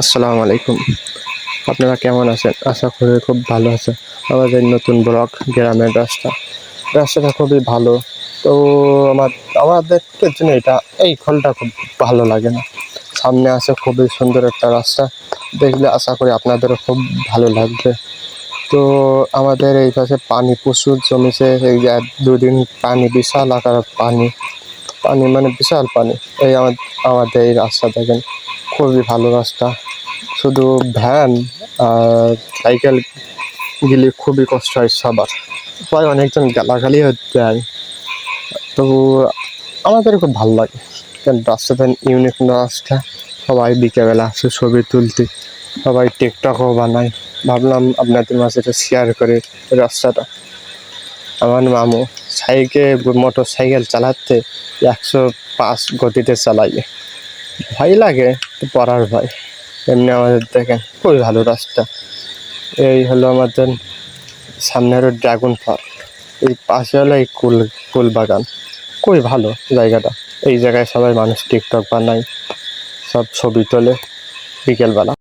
আসসালামু আলাইকুম। আপনারা কেমন আছেন? আশা করি খুব ভালো আছেন। আমাদের নতুন ব্লক গ্রামের রাস্তা। রাস্তাটা খুবই ভালো। তো আমার আমাদেরকে জন্য এটা, এই ফলটা খুব ভালো লাগে না। সামনে আছে খুবই সুন্দর একটা রাস্তা। দেখলে আশা করি আপনাদেরও খুব ভালো লাগবে। তো আমাদের এই পাশে পানি প্রচুর জমেছে। এই দুদিন পানি, বিশাল আকার পানি। পানি মানে বিশাল পানি। এই আমাদের এই রাস্তা দেখেন। খুবই ভালো রাস্তা। শুধু ভ্যান আর সাইকেল গেলে খুবই কষ্ট হয় সবার। প্রায় অনেকজন গালাগালি হতে দেয় তো আমাদের খুব ভালো লাগে। কারণ রাস্তাটা ইউনিক রাস্তা। সবাই বিকেলবেলা আসে ছবি তুলতে। সবাই টিকটকও বানায়। ভাবলাম আপনাদের মাঝে এটা শেয়ার করে রাস্তাটা। আমার মামু সাইকেল মোটর সাইকেল চালাতে একশো পাঁচ গতিতে চালাই ভয় লাগে। পড়ার ভাই এমনি আমাদের দেখেন, খুবই ভালো রাস্তা। এই হলো আমাদের সামনে হলো ড্রাগন পার্ক এই পাশে হলো এই কুল কুল বাগান খুবই ভালো জায়গাটা। এই জায়গায় সবাই মানুষ টিকটক বানায়, সব ছবি তোলে বিকেলবেলা।